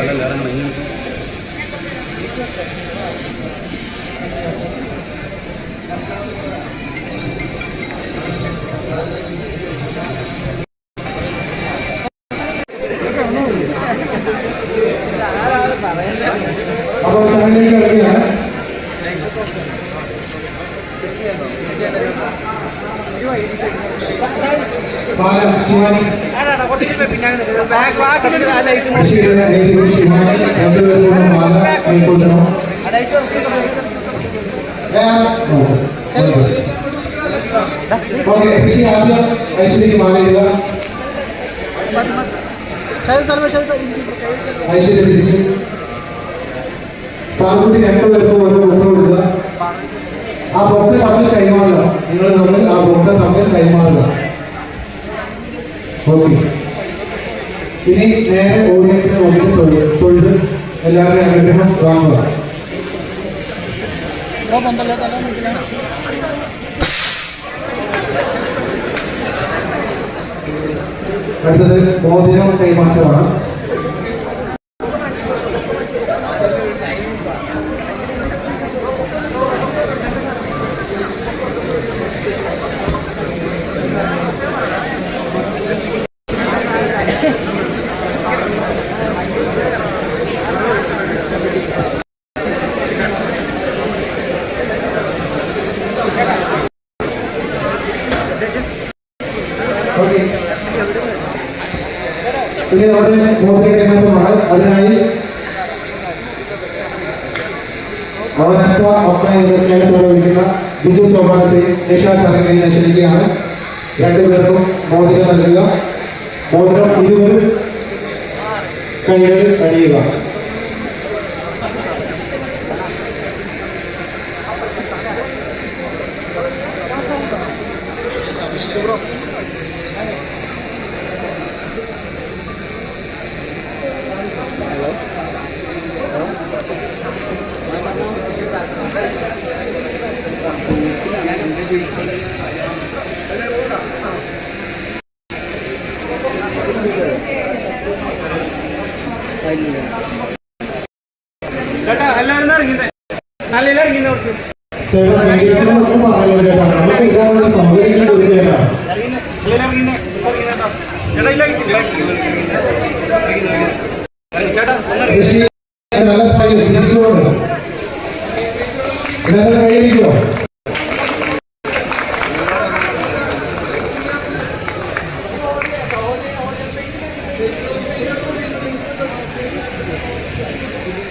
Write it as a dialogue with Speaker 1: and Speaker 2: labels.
Speaker 1: கடல் இறங்கி അപ്പോൾ ചാനലിലേക്ക് ഇറങ്ങിയാണ് ഓക്കെ കൃഷി ആദ്യം ഐശ്വര്യക്ക് മാല ഇടുക. ഐശ്വര്യ തിരിച്ച്. പാർക്കുട്ടി രണ്ടുപേർക്കും ഓരോ ബുക്ക് കൊടുക്കുക. ആ ബൊക്ക തമ്മിൽ കൈമാറുക. നിങ്ങൾ തമ്മിൽ ആ ബൊക്ക തമ്മിൽ കൈമാറുക. ഓക്കെ. ഇനി നേരെ ഓഡിയൻസിന് നോക്കിയിട്ട് തൊഴിൽ തൊഴിൽ എല്ലാവരുടെയും അനുഗ്രഹം വാങ്ങുക. അടുത്തത് മോതിരം കൈമാറ്റമാണ്. ഓക്കെ ഇനി നമ്മുടെ മോതിര കൈമാറ്റമാണ് അതിനായി അവനച്ച അമ്മ എന്ന സ്നേഹത്തോടെ വിളിക്കുന്ന ബിജു സോപാനത്തെ നിഷാ സംഘടനയെ ക്ഷണിക്കുകയാണ് രണ്ടുപേർക്കും മോതിരം നൽകുക മോതിരം ഇരുവരും കൈകൾ അണിയുക
Speaker 2: ചേട്ടാ എല്ലാവരും ഇറങ്ങിയത് നല്ല കുറച്ച്.
Speaker 1: ചേട്ടാ ചേട്ടാ Thank you.